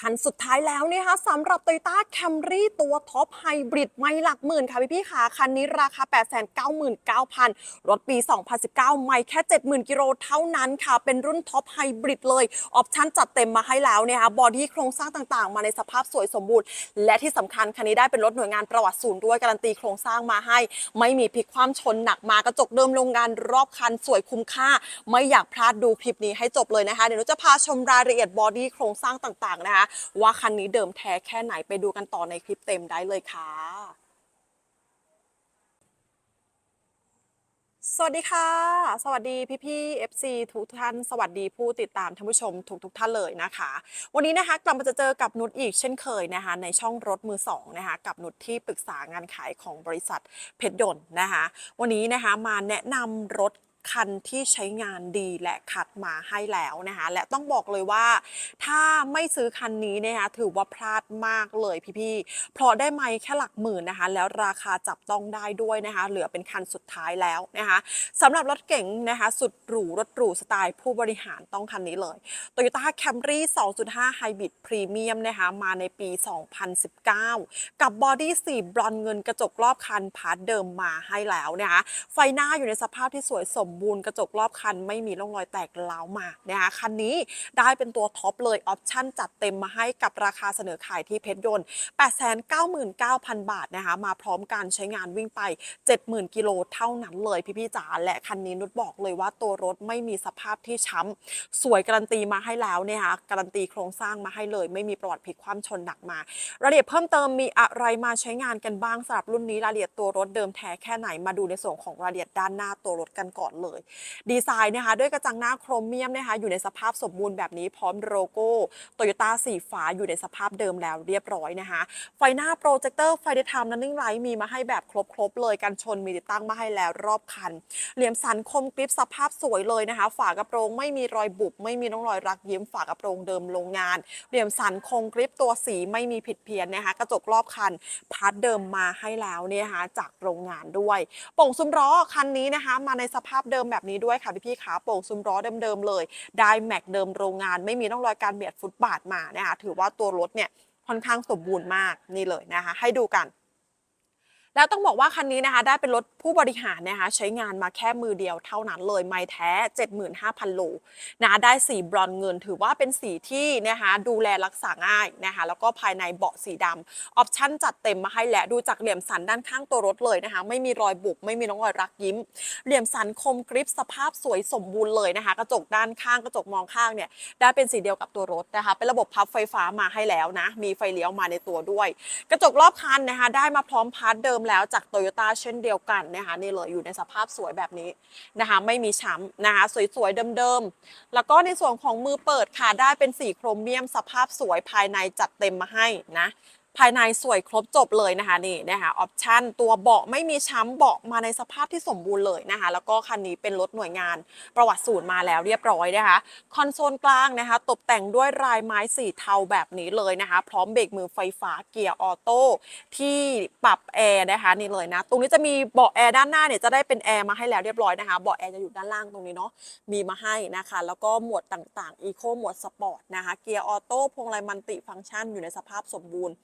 คันสุดท้ายแล้วเนี่ยค่ะสำหรับ Toyota Camry ตัวท็อปไฮบริดไม่หลักหมื่นค่ะพี่พี่ๆค่ะคันนี้ราคา 899,000 รถปี 2019 ไม่แค่ 70,000 กิโลเท่านั้นค่ะ เป็นรุ่นท็อปไฮบริดเลย ออปชั่นจัดเต็มมาให้แล้วเนี่ยค่ะบอดี้โครงสร้างต่างๆ มาในสภาพสวยสมบูรณ์ และที่สำคัญคันนี้ได้เป็นรถหน่วยงานประวัติศูนย์ด้วยการันตีโครงสร้างมาให้ ไม่มีพลิกคว่ำชนหนักมากระจกเดิมโรงงานรอบคันสวยคุ้มค่า ไม่อยากพลาดดูคลิปนี้ให้จบเลยนะคะเดี๋ยวหนูจะพาชมรายละเอียดบอดี้โครงสร้างต่างๆนะคะว่าคันนี้เดิมแท้แค่ไหนไปดูกันต่อในคลิปเต็มได้เลยค่ะสวัสดีค่ะ สวัสดีพี่พี่ FC ทุกท่าน สวัสดีผู้ติดตามท่านผู้ชมทุกทุกท่านเลยนะคะ วันนี้นะคะกลับมาจะเจอกับนุชอีกเช่นเคยนะคะ ในช่องรถมือสองนะคะกับนุชที่ปรึกษางานขายของบริษัทเพชรยนต์นะคะ วันนี้นะคะมาแนะนำรถ คันที่ใช้งานดีและคัดมาให้แล้วนะคะ และต้องบอกเลยว่า ถ้าไม่ซื้อคันนี้นะคะถือว่าพลาดมากเลยพี่ๆ เพราะได้ไมค์แค่หลักหมื่นนะคะ แล้วราคาจับต้องได้ด้วยนะคะ เหลือเป็นคันสุดท้ายแล้วนะคะสำหรับรถเก๋งนะคะ สุดหรูรถหรูสไตล์ผู้บริหารต้องคันนี้เลย Toyota Camry 2.5 Hybrid Premium นะคะมาในปี 2019 กับบอดี้สีบรอนเงินกระจกรอบคันพาร์ทเดิมมาให้แล้วนะคะไฟหน้าอยู่ในสภาพที่สวยสมบูรณ์กระจกรอบคัน ไม่มีร่องรอยแตกร้ามานะคะคันนี้ได้เป็นตัวท็อปเลยออปชั่นจัดเต็มมาให้กับราคาเสนอขายที่เพชรยนต์ 899,000 บาทนะคะมาพร้อมการใช้งานวิ่งไป 70,000 กิโลเท่านั้นเลยพี่ๆจ๋าและคันนี้นุชบอกเลยว่าตัวรถไม่มีสภาพที่ช้ำสวยการันตีมาให้แล้วเนี่ยค่ะการันตีโครงสร้างมาให้เลย ไม่มีประวัติพลิกคว่ำชนหนักมา รายละเอียดเพิ่มเติมมีอะไรมาใช้งานกันบ้างสำหรับรุ่นนี้รายละเอียดตัวรถเดิมแท้แค่ไหนมาดูในส่วนของรายละเอียดด้านหน้าตัวรถกันก่อนเลย ดีไซน์นะคะด้วยกระจังหน้าโครเมียมนะคะอยู่ในสภาพสมบูรณ์แบบนี้พร้อมโลโก้โตโยต้าสีฟ้าอยู่ในสภาพเดิมแล้วเรียบร้อยนะคะ ไฟหน้าโปรเจคเตอร์ไฟเดทามนันนิ่งไลท์มีมาให้แบบครบๆเลยกันชนมีติดตั้งมาให้แล้วรอบคัน เหลี่ยมสันคมกริปสภาพสวยเลยนะคะ ฝากระโปรงไม่มีรอยบุบไม่มีร่องรอยรักยิ้มฝากระโปรงเดิมโรงงาน เหลี่ยมสันคงกริปตัวสีไม่มีผิดเพี้ยนนะคะกระจกรอบคันพาร์ทเดิมมาให้แล้วเนี่ยนะคะจากโรงงานด้วยโป่งซุ้มล้อคันนี้นะคะมาในสภาพเดิมแบบนี้ด้วยค่ะพี่ๆขาโป่งซุ้มล้อเดิมๆเลย ได้แม็กเดิมโรงงาน ไม่มีร่องรอยการเบียดฟุตบาทมานะคะถือว่าตัวรถเนี่ยค่อนข้างสมบูรณ์มากนี่เลยนะคะให้ดูกัน แล้วต้องบอกว่าคันนี้นะคะ ได้เป็นรถผู้บริหารนะคะ ใช้งานมาแค่มือเดียวเท่านั้นเลย ไม่แท้ 75,000 โลนะได้สีบรอนเงิน ถือว่าเป็นสีที่นะคะดูแลรักษาง่ายนะคะ แล้วก็ภายในเบาะสีดำออปชั่นจัดเต็มมาให้และดูจากเหลี่ยมสันด้านข้างตัวรถเลยนะคะ ไม่มีรอยบุบไม่มีน้องรอยรักยิ้ม เหลี่ยมสันคมกริปสภาพสวยสมบูรณ์เลยนะคะ กระจกด้านข้างกระจกมองข้างเนี่ยได้เป็นสีเดียวกับตัวรถนะคะ เป็นระบบพับไฟฟ้ามาให้แล้วนะมีไฟเลี้ยวมาในตัวด้วย กระจกรอบคันนะคะ ได้มาพร้อมพาร์ทเดิมแล้วจากโตโยต้าเช่นเดียวกันนะคะนี่เลยอยู่ในสภาพสวยแบบนี้นะคะไม่มีช้ำนะคะสวยๆเดิมๆ แล้วก็ในส่วนของมือเปิดค่ะได้เป็นสีโครเมียมสภาพสวยภายในจัดเต็มมาให้นะ ภายในสวยครบจบเลยนะคะนี่นะคะออปชั่นตัวเบาะไม่มีช้ำเบาะมาในสภาพที่สมบูรณ์เลยนะคะ แล้วก็คันนี้เป็นรถหน่วยงานประวัติศูนย์มาแล้วเรียบร้อยนะคะ คอนโซลกลางนะคะ ตกแต่งด้วยลายไม้สีเทาแบบนี้เลยนะคะ พร้อมเบรกมือไฟฟ้าเกียร์ออโต้ที่ปรับแอร์นะคะนี่เลยนะตรงนี้จะมีเบาะแอร์ด้านหน้าเนี่ยจะได้เป็นแอร์มาให้แล้วเรียบร้อยนะคะเบาะแอร์จะอยู่ด้านล่างตรงนี้เนาะมีมาให้นะคะ แล้วก็หมวดต่างๆอีโคหมวดสปอร์ตนะคะเกียร์ออโต้พวงมาลัยมัลติฟังก์ชันอยู่ในสภาพสมบูรณ์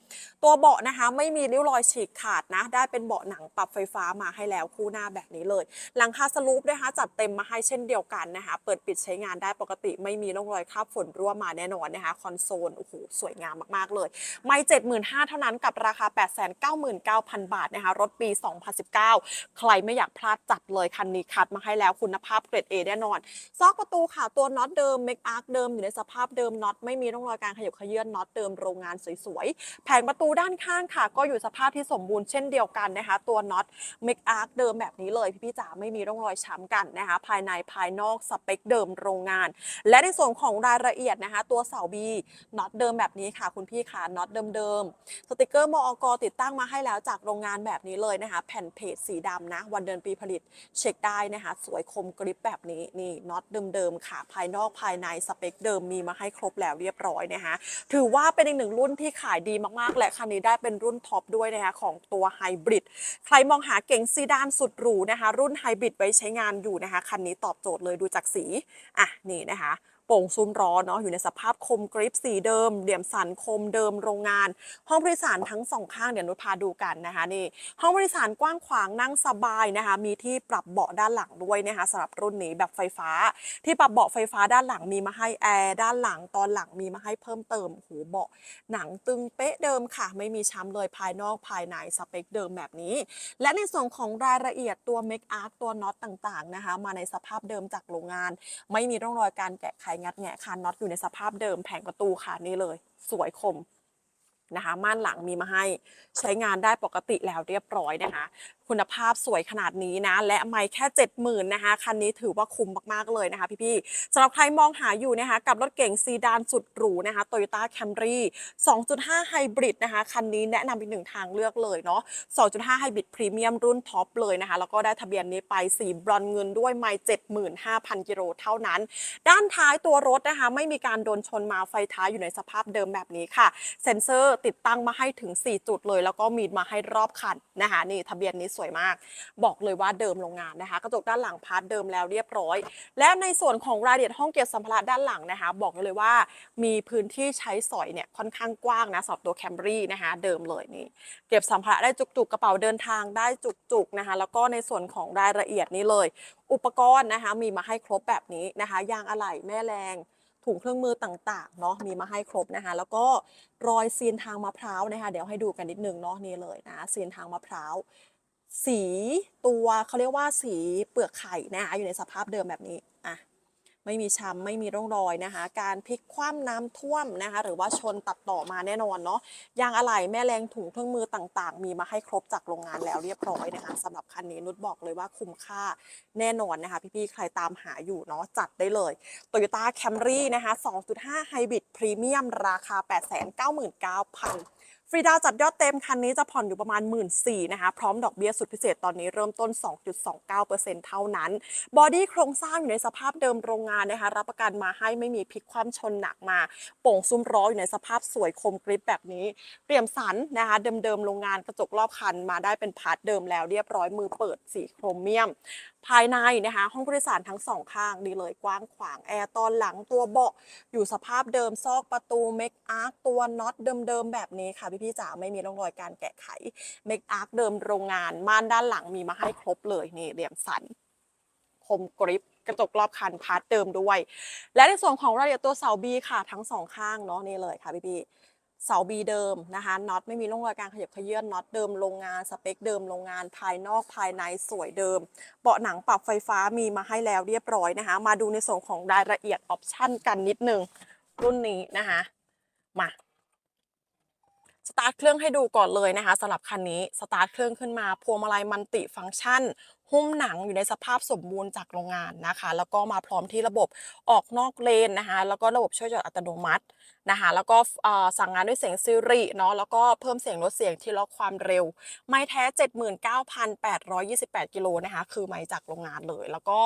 ตัวเบาะนะคะไม่มีริ้วรอยฉีกขาดนะ ได้เป็นเบาะหนังปรับไฟฟ้ามาให้แล้วคู่หน้าแบบนี้เลย หลังคาสลูปนะคะจัดเต็มมาให้เช่นเดียวกันนะคะ เปิดปิดใช้งานได้ปกติไม่มีร่องรอยคราบฝนรั่วมาแน่นอนนะคะ คอนโซลโอ้โหสวยงามมากๆเลย ไม่75,000 เท่านั้นกับราคา 899,000 บาทนะคะ รถปี 2019 ใครไม่อยากพลาดจัดเลยคันนี้คัดมาให้แล้วคุณภาพเกรด A แน่นอน ซอกประตูค่ะตัวน็อตเดิมเมกอาร์คเดิมอยู่ในสภาพเดิมน็อตไม่มีร่องรอยการขยับขยื่อนน็อตเดิมโรงงานสวยๆแผงประตูด้านข้างค่ะ ก็อยู่สภาพที่สมบูรณ์เช่นเดียวกันนะคะ ตัวน็อตเมกอาร์คเดิมแบบนี้เลย พี่ๆจ๋าไม่มีร่องรอยช้ำกันนะคะ ภายในภายนอกสเปคเดิมโรงงาน และในส่วนของรายละเอียดนะคะ ตัวเสาบีน็อตเดิมแบบนี้ค่ะคุณพี่ค่ะน็อตเดิมๆสติกเกอร์มอกติดตั้งมาให้แล้วจากโรงงานแบบนี้เลยนะคะ แผ่นเพจสีดำนะ วันเดือนปีผลิตเช็คได้นะคะ สวยคมกริปแบบนี้นี่น็อตเดิมๆค่ะ ภายนอกภายในสเปคเดิมมีมาให้ครบแล้วเรียบร้อยนะคะถือว่าเป็นอีกหนึ่งรุ่นที่ขายดีมากๆและคันนี้ได้เป็นรุ่นท็อปด้วยนะคะของตัวไฮบริดใครมองหาเก๋งซีดานสุดหรูนะคะ รุ่นไฮบริดไว้ใช้งานอยู่นะคะ คันนี้ตอบโจทย์เลยดูจากสี อะนี่นะคะ โป่งซุ้มล้อนเนาะอยู่ในสภาพคมกริปสีเดิม เหลี่ยมสันคมเดิมโรงงาน ห้องผู้โดยสารทั้งสองข้างเดี๋ยวนุชพาดูกันนะคะนี่ห้องผู้โดยสารกว้างขวางนั่งสบายนะคะ มีที่ปรับเบาะด้านหลังด้วยนะคะสำหรับรุ่นนี้แบบไฟฟ้า ที่ปรับเบาะไฟฟ้าด้านหลังมีมาให้แอร์ด้านหลังตอนหลังมีมาให้เพิ่มเติมหูเบาะหนังตึงเป๊ะเดิมค่ะ ไม่มีช้ำเลยภายนอกภายในสเปคเดิมแบบนี้ และในส่วนของรายละเอียดตัวเมคอาร์ตัวน็อตต่างๆนะคะ มาในสภาพเดิมจากโรงงาน ไม่มีร่องรอยการแกะไขงัดแงะคานน็อตอยู่ในสภาพเดิมแผงประตูค่ะนี่เลย สวยคม นะคะ ม่านหลังมีมาให้ใช้งานได้ปกติแล้วเรียบร้อยนะคะ คุณภาพสวยขนาดนี้นะ และไม่แค่ 70,000นะคะ คันนี้ถือว่าคุ้มมาก ๆ เลยนะคะพี่ๆสำหรับใครมองหาอยู่นะคะ กับรถเก๋งซีดานสุดหรูนะคะ Toyota Camry 2.5 Hybrid นะคะ คันนี้แนะนำอีกหนึ่งทางเลือกเลยเนาะ 2.5 Hybrid Premium รุ่นท็อปเลยนะคะ แล้วก็ได้ทะเบียนนี้ไปสีบรอนเงินด้วยไม่ 75,000 กิโลเท่านั้น ด้านท้ายตัวรถนะคะ ไม่มีการโดนชนมาไฟท้ายอยู่ในสภาพเดิมแบบนี้ค่ะ เซ็นเซอร์ติดตั้งมาให้ถึง 4 จุดเลย แล้วก็มีมาให้รอบคันนะคะนี่ทะเบียนนี้สวยมาก บอกเลยว่าเดิมโรงงานนะคะ กระจกด้านหลังพาร์ทเดิมแล้วเรียบร้อย และในส่วนของรายละเอียดห้องเก็บสัมภาระด้านหลังนะคะ บอกเลยว่ามีพื้นที่ใช้สอยเนี่ยค่อนข้างกว้างนะสำหรับตัวแคมรี่นะคะเดิมเลยนี่เก็บสัมภาระได้จุกๆกระเป๋าเดินทางได้จุกๆนะคะแล้วก็ในส่วนของรายละเอียดนี้เลย อุปกรณ์นะคะมีมาให้ครบแบบนี้นะคะยางอะไหล่แม่แรง ถุงเครื่องมือต่างๆเนาะมีมาให้ครบนะคะ แล้วก็รอยซีนทางมะพร้าวนะคะเดี๋ยวให้ดูกันนิดนึงเนาะนี่เลยนะซีนทางมะพร้าวสีตัวเขาเรียกว่าสีเปลือกไข่นะคะอยู่ในสภาพเดิมแบบนี้อะ ไม่มีช้ำไม่มีร่องรอยนะคะ การพลิกคว่ำน้ำท่วมนะคะ หรือว่าชนตัดต่อมาแน่นอนเนาะยางอะไหล่แม่แรงถุงเครื่องมือต่างๆ มีมาให้ครบจากโรงงานแล้วเรียบร้อยนะคะสำหรับคันนี้นุชบอกเลยว่าคุ้มค่าแน่นอนนะคะ พี่ๆใครตามหาอยู่เนาะจัดได้เลย Toyota Camry นะคะ 2.5 Hybrid Premium ราคา 899,000 ฟรีดาวจัดยอดเต็มคันนี้จะผ่อนอยู่ประมาณ 1 4ื่นนะคะ พร้อมดอกเบี้ยสุดพิเศษตอนนี้เริ่มต้น 2.29%เท่านั้น บอดี้โครงสร้างอยู่ในสภาพเดิมโรงงานนะคะ รับประกันมาให้ไม่มีพลิกคว่ำชนหนักมา โป่งซุ้มล้ออยู่ในสภาพสวยคมกริบแบบนี้เปี่ยมสันนะคะเดิมๆโรงงานกระจกรอบคันมาได้เป็นพาร์ทเดิมแล้วเรียบร้อยมือเปิดสีโครเมียม ภายในนะคะ ห้องผู้โดยสารทั้งสองข้างดีเลยกว้างขวางแอร์ตอนหลังตัวเบาะอยู่สภาพเดิมซอกประตูเมคอาร์คตัวน็อตเดิมๆแบบนี้ค่ะพี่ๆจ๋าไม่มีร่องรอยการแกะไขเมคอาร์คเดิมโรงงานม่านด้านหลังมีมาให้ครบเลยนี่เหลี่ยมสันคมกริบกระจกรอบคันพาร์ทเดิมด้วย และในส่วนของรายละเอียดตัวเสาบีค่ะทั้งสองข้างเนาะนี่เลยค่ะพี่ๆ เสาบีเดิมนะคะน็อตไม่มีร่องรอยการขยับขยื่อนน็อตเดิมโรงงานสเปคเดิมโรงงานภายนอกภายในสวยเดิม เบาะหนังปรับไฟฟ้ามีมาให้แล้วเรียบร้อยนะคะ มาดูในส่วนของรายละเอียดออปชั่นกันนิดนึง รุ่นนี้นะคะมาสตาร์ทเครื่องให้ดูก่อนเลยนะคะสำหรับคันนี้สตาร์ทเครื่องขึ้นมาพวงมาลัยมันติฟังก์ชัน หุ้มหนังอยู่ในสภาพสมบูรณ์จากโรงงานนะคะ แล้วก็มาพร้อมที่ระบบออกนอกเลนนะคะ แล้วก็ระบบช่วยจอดอัตโนมัตินะคะ แล้วก็สั่งงานด้วยเสียงซิริเนาะ แล้วก็เพิ่มเสียงลดเสียงที่ล็อกความเร็ว ไม่แท้ 79,828 กิโลนะคะ คือไม่จากโรงงานเลย แล้วก็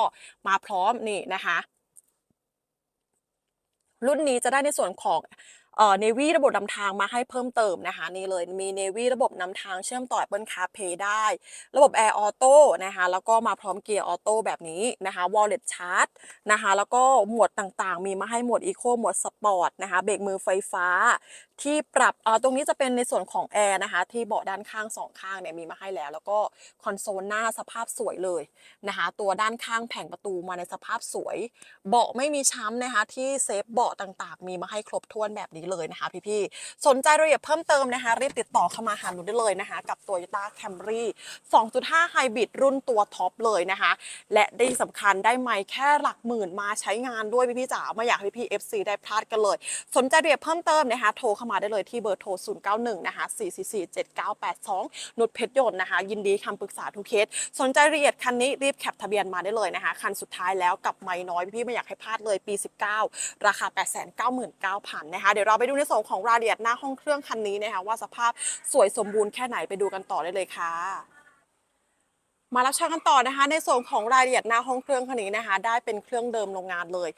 มาพร้อมนี่นะคะ รุ่นนี้จะได้ในส่วนของ เอ่อ Navy ระบบนำทางมาให้เพิ่มเติมนะคะนี่เลยมี Navy ระบบนำทางเชื่อมต่อ Apple CarPlay ได้ ระบบ Air Auto นะคะแล้วก็มาพร้อมเกียร์ออโต้แบบนี้นะคะ Wallet Charge นะคะแล้วก็หมวดต่างๆ มีมาให้หมวด Eco หมวด Sport นะคะเบรกมือไฟฟ้า ที่ปรับเออตรงนี้จะเป็นในส่วนของแอร์นะคะที่เบาะด้านข้างสองข้างเนี่ยมีมาให้แล้ว แล้วก็คอนโซลหน้าสภาพสวยเลยนะคะตัวด้านข้างแผงประตูมาในสภาพสวย เบาะไม่มีช้ำนะคะที่เซฟเบาะต่างๆ มีมาให้ครบถ้วนแบบนี้เลยนะคะพี่ๆ สนใจรายละเอียดเพิ่มเติมนะคะ รีบติดต่อเข้ามาหาหนูได้เลยนะคะ กับ Toyota Camry 2.5 Hybrid รุ่นตัวท็อปเลยนะคะ และที่สำคัญได้ไมค์แค่หลักหมื่นมาใช้งานด้วยพี่ๆจ๋าไม่อยากให้พี่ๆ FC ได้พลาดกันเลย สนใจรายละเอียดเพิ่มเติมนะคะ โทรเข้ามาได้เลยที่เบอร์โทร 091 นะคะ 444 7982 นุชเพชรยนต์นะคะ ยินดีคำปรึกษาทุกเคส สนใจรายละเอียดคันนี้รีบแคปทะเบียนมาได้เลยนะคะ คันสุดท้ายแล้วกับไม่น้อยพี่ๆไม่อยากให้พลาดเลยปี 19 ราคา 899,000นะคะเดี๋ยวเราไปดูในส่วนของรายละเอียดหน้าห้องเครื่องคันนี้นะคะว่าสภาพสวยสมบูรณ์แค่ไหนไปดูกันต่อได้เลยค่ะ มารับชมกันต่อนะคะ ในส่วนของรายละเอียดหน้าห้องเครื่องคันนี้นะคะ ได้เป็นเครื่องเดิมโรงงานเลย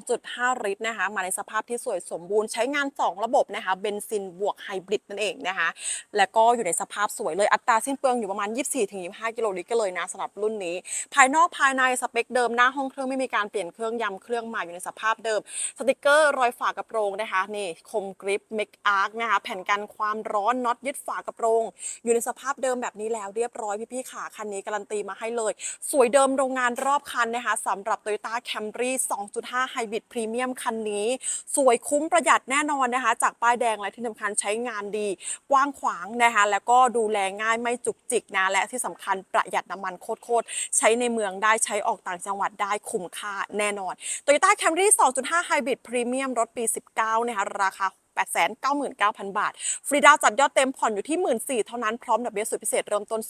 2.5 ลิตรนะคะ มาในสภาพที่สวยสมบูรณ์ใช้งาน 2 ระบบนะคะเบนซินบวกไฮบริดนั่นเองนะคะ และก็อยู่ในสภาพสวยเลยอัตราสิ้นเปลืองอยู่ประมาณ 24-25 กิโลลิตรกันเลยนะสำหรับรุ่นนี้ ภายนอกภายในสเปคเดิมหน้าห้องเครื่องไม่มีการเปลี่ยนเครื่องยำเครื่องใหม่อยู่ในสภาพเดิม สติกเกอร์รอยฝากระโปรงนะคะนี่คมกริปเมกอาร์คนะคะแผ่นกันความร้อนน็อตยึดฝากระโปรง อยู่ในสภาพเดิมแบบนี้แล้วเรียบร้อยพี่ๆค่ะคันนี้การันตีมาให้เลย สวยเดิมโรงงานรอบคันนะคะสำหรับ Toyota Camry 2.5 Hybrid Premium คันนี้ สวยคุ้มประหยัดแน่นอนนะคะ จากป้ายแดงและที่สำคัญใช้งานดี กว้างขวางนะคะแล้วก็ดูแลง่ายไม่จุกจิกนะและที่สำคัญประหยัดน้ำมันโคตรๆใช้ในเมืองได้ใช้ออกต่างจังหวัดได้คุ้มค่าแน่นอน Toyota Camry 2.5 Hybrid Premium รถปี 19นะคะราคา 899,000 บาท ฟรีดาวจัดยอดเต็มผ่อนอยู่ที่ 1 4ื่นเท่านั้น พร้อมดอกเบี้ยสุดพิเศษเริ่มต้น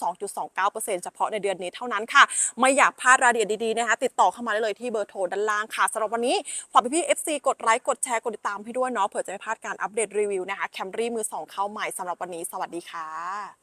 2.29%เฉพาะในเดือนนี้เท่านั้นค่ะ ไม่อยากพลาดรายละเอียดดีๆนะคะ ติดต่อเข้ามาได้เลยที่เบอร์โทรด้านล่างค่ะสำหรับวันนี้ฝากพี่ๆ FC กดไลค์ กดแชร์ กดติดตามให้ด้วยเนาะ เผื่อจะไม่พลาดการอัปเดตรีวิวนะคะ แคมรี่มือสองเข้าใหม่สำหรับวันนี้ สวัสดีค่ะ